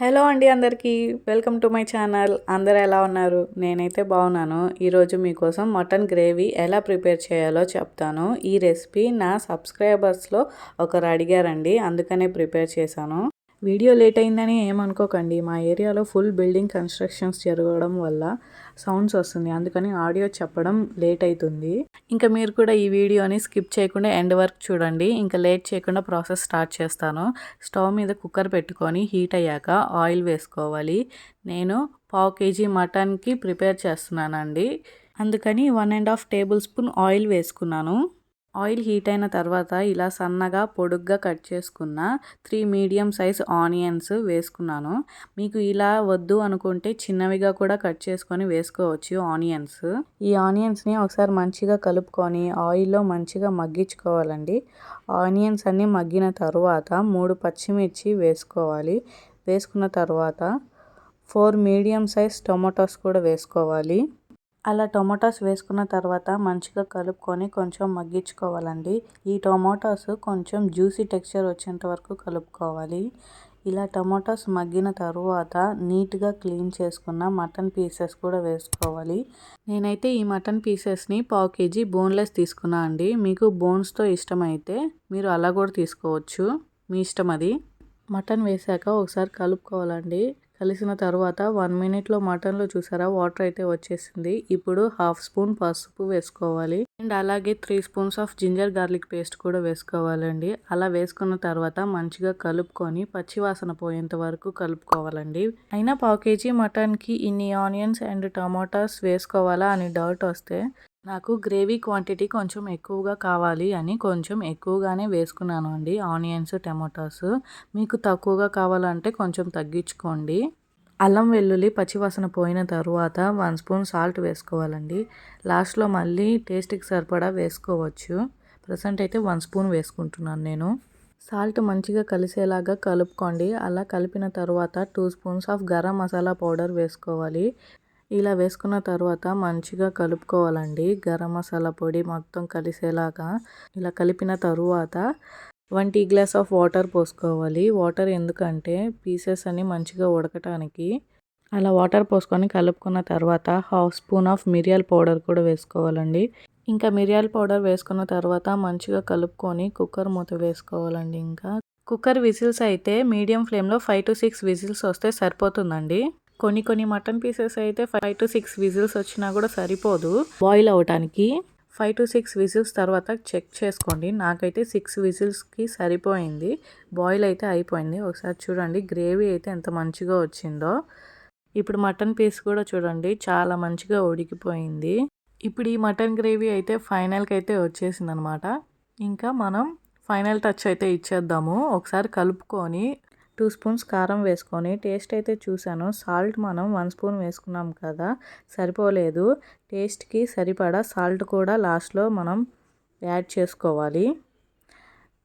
Hello అండి అందరికీ. Welcome to my channel. అందరు ఎలా ఉన్నారు? నేనైతే బాగున్నాను. ఈరోజు మీకోసం మటన్ గ్రేవీ ఎలా ప్రిపేర్ చేయాలో చెప్తాను. ఈ రెసిపీ నా సబ్స్క్రైబర్స్లో ఒకరు అడిగారండి. అందుకనే ప్రిపేర్ చేశాను. వీడియో లేట్ అయిందని ఏమనుకోకండి. మా ఏరియాలో ఫుల్ బిల్డింగ్ కన్స్ట్రక్షన్స్ జరగడం వల్ల సౌండ్స్ వస్తుంది. అందుకని ఆడియో చెప్పడం లేట్ అవుతుంది ఇంకా మీరు కూడా ఈ వీడియోని స్కిప్ చేయకుండా ఎండ్ వర్క్ చూడండి. ఇంకా లేట్ చేయకుండా ప్రాసెస్ స్టార్ట్ చేస్తాను. స్టవ్ మీద కుక్కర్ పెట్టుకొని హీట్ అయ్యాక ఆయిల్ వేసుకోవాలి. నేను పావు కేజీ మటన్కి ప్రిపేర్ చేస్తున్నానండి. అందుకని one and half tablespoon oil వేసుకున్నాను. ఆయిల్ హీట్ అయిన తర్వాత ఇలా సన్నగా పొడుగ్గా కట్ చేసుకున్న త్రీ మీడియం సైజ్ ఆనియన్స్ వేసుకున్నాను. మీకు ఇలా వద్దు అనుకుంటే చిన్నవిగా కూడా కట్ చేసుకొని వేసుకోవచ్చు ఆనియన్స్. ఈ ఆనియన్స్ని ఒకసారి మంచిగా కలుపుకొని ఆయిల్లో మంచిగా మగ్గించుకోవాలండి. ఆనియన్స్ అన్నీ మగ్గిన తర్వాత మూడు పచ్చిమిర్చి వేసుకోవాలి. వేసుకున్న తర్వాత ఫోర్ మీడియం సైజ్ టొమాటోస్ కూడా వేసుకోవాలి. అలా టొమాటోస్ వేసుకున్న తర్వాత మంచిగా కలుపుకొని కొంచెం మగ్గించుకోవాలండి. ఈ టొమాటోస్ కొంచెం జ్యూసీ టెక్స్చర్ వచ్చేంత వరకు కలుపుకోవాలి. ఇలా టొమాటోస్ మగ్గిన తర్వాత నీట్గా క్లీన్ చేసుకున్న మటన్ పీసెస్ కూడా వేసుకోవాలి. నేనైతే ఈ మటన్ పీసెస్ని పావు కేజీ బోన్లెస్ తీసుకున్నా అండి. మీకు బోన్స్తో ఇష్టమైతే మీరు అలా కూడా తీసుకోవచ్చు. మీ ఇష్టం అది. మటన్ వేసాక ఒకసారి కలుపుకోవాలండి. కలిసిన తర్వాత వన్ మినిట్లో మటన్లో చూసారా? వాటర్ అయితే వచ్చేసింది. ఇప్పుడు హాఫ్ స్పూన్ పసుపు వేసుకోవాలి. అండ్ అలాగే three spoons of ginger garlic paste కూడా వేసుకోవాలండి. అలా వేసుకున్న తర్వాత మంచిగా కలుపుకొని పచ్చివాసన పోయేంత వరకు కలుపుకోవాలండి. అయినా పావు కేజీ మటన్కి ఇన్ని ఆనియన్స్ అండ్ టమాటాస్ వేసుకోవాలా అని డౌట్ వస్తే నాకు గ్రేవీ క్వాంటిటీ కొంచెం ఎక్కువగా కావాలి అని కొంచెం ఎక్కువగానే వేసుకున్నాను అండి. ఆనియన్స్ టమాటోస్ మీకు తక్కువగా కావాలంటే కొంచెం తగ్గించుకోండి. అల్లం వెల్లుల్లి పచ్చివాసన పోయిన తర్వాత వన్ స్పూన్ సాల్ట్ వేసుకోవాలండి. లాస్ట్లో మళ్ళీ టేస్ట్కి సరిపడా వేసుకోవచ్చు. ప్రజెంట్ అయితే వన్ స్పూన్ వేసుకుంటున్నాను నేను. సాల్ట్ మంచిగా కలిసేలాగా కలుపుకోండి. అలా కలిపిన తర్వాత two spoons of garam masala powder వేసుకోవాలి. ఇలా వేసుకున్న తర్వాత మంచిగా కలుపుకోవాలండి. గరం మసాలా పొడి మొత్తం కలిసేలాగా ఇలా కలిపిన తరువాత one tea glass of water పోసుకోవాలి. వాటర్ ఎందుకంటే పీసెస్ అన్ని మంచిగా ఉడకటానికి. అలా వాటర్ పోసుకొని కలుపుకున్న తర్వాత హాఫ్ స్పూన్ ఆఫ్ మిరియాల పౌడర్ కూడా వేసుకోవాలండి. ఇంకా మిరియాల పౌడర్ వేసుకున్న తర్వాత మంచిగా కలుపుకొని కుక్కర్ మూత వేసుకోవాలండి. ఇంకా కుక్కర్ విజిల్స్ అయితే మీడియం ఫ్లేమ్లో ఫైవ్ టు సిక్స్ విజిల్స్ వస్తే సరిపోతుందండి. కొన్ని కొన్ని మటన్ పీసెస్ అయితే ఫైవ్ టు సిక్స్ విజిల్స్ వచ్చినా కూడా సరిపోదు. బాయిల్ అవ్వటానికి ఫైవ్ టు సిక్స్ విజిల్స్ తర్వాత చెక్ చేసుకోండి. నాకైతే సిక్స్ విజిల్స్కి సరిపోయింది. బాయిల్ అయితే అయిపోయింది. ఒకసారి చూడండి గ్రేవీ అయితే ఎంత మంచిగా వచ్చిందో. ఇప్పుడు మటన్ పీస్ కూడా చూడండి చాలా మంచిగా ఉడికిపోయింది. ఇప్పుడు ఈ మటన్ గ్రేవీ అయితే ఫైనల్కి అయితే వచ్చేసింది అనమాట ఇంకా మనం ఫైనల్ టచ్ అయితే ఇచ్చేద్దాము. ఒకసారి కలుపుకొని టూ స్పూన్స్ కారం వేసుకొని టేస్ట్ అయితే చూశాను. సాల్ట్ మనం వన్ స్పూన్ వేసుకున్నాం కదా సరిపోలేదు. టేస్ట్కి సరిపడా సాల్ట్ కూడా లాస్ట్లో మనం యాడ్ చేసుకోవాలి.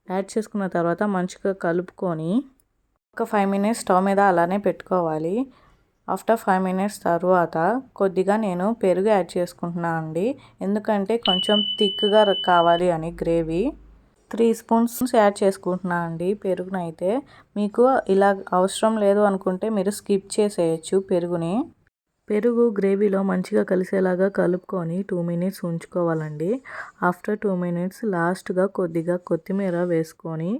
యాడ్ చేసుకున్న తర్వాత మంచిగా కలుపుకొని ఒక ఫైవ్ మినిట్స్ స్టవ్ మీద అలానే పెట్టుకోవాలి. ఆఫ్టర్ ఫైవ్ మినిట్స్ తర్వాత కొద్దిగా నేను పెరుగు యాడ్ చేసుకుంటున్నాను అండి. ఎందుకంటే కొంచెం థిక్గా కావాలి అని గ్రేవీ. త్రీ స్పూన్స్ యాడ్ చేసుకుంటున్నాను అండి పెరుగునైతే మీకు ఇలా అవసరం లేదు అనుకుంటే మీరు స్కిప్ చేసేయచ్చు పెరుగుని. పెరుగు గ్రేవీలో మంచిగా కలిసేలాగా కలుపుకొని టూ మినిట్స్ ఉంచుకోవాలండి. ఆఫ్టర్ టూ మినిట్స్ లాస్ట్గా కొద్దిగా కొత్తిమీర వేసుకొని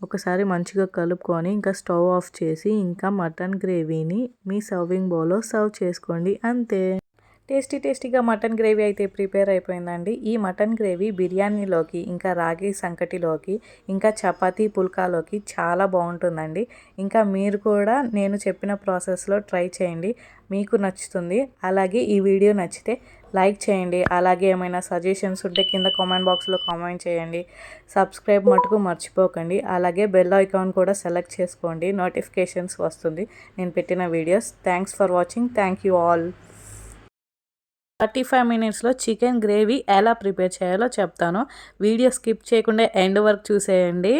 ఒకసారి మంచిగా కలుపుకొని ఇంకా స్టవ్ ఆఫ్ చేసి ఇంకా మటన్ గ్రేవీని మీ సర్వింగ్ బౌల్లో సర్వ్ చేసుకోండి అంతే. టేస్టీ టేస్టీగా మటన్ గ్రేవీ అయితే ప్రిపేర్ అయిపోయిందండి. ఈ మటన్ గ్రేవీ బిర్యానీలోకి ఇంకా రాగి సంకటిలోకి ఇంకా చపాతీ పుల్కాలోకి చాలా బాగుంటుందండి. ఇంకా మీరు కూడా నేను చెప్పిన ప్రాసెస్లో ట్రై చేయండి. మీకు నచ్చుతుంది. అలాగే ఈ వీడియో నచ్చితే లైక్ చేయండి. అలాగే ఏమైనా సజెషన్స్ ఉంటే కింద కామెంట్ బాక్స్లో కామెంట్ చేయండి. సబ్స్క్రైబ్ మటుకు మర్చిపోకండి. అలాగే బెల్ ఐకాన్ కూడా సెలెక్ట్ చేసుకోండి. నోటిఫికేషన్స్ వస్తుంది. నేను పెట్టిన videos. Thanks for watching. Thank you all. Thirty five మినిట్స్లో చికెన్ గ్రేవీ ఎలా ప్రిపేర్ చేయాలో చెప్తాను. వీడియో స్కిప్ చేయకుండా ఎండ్ వర్క్ చూసేయండి.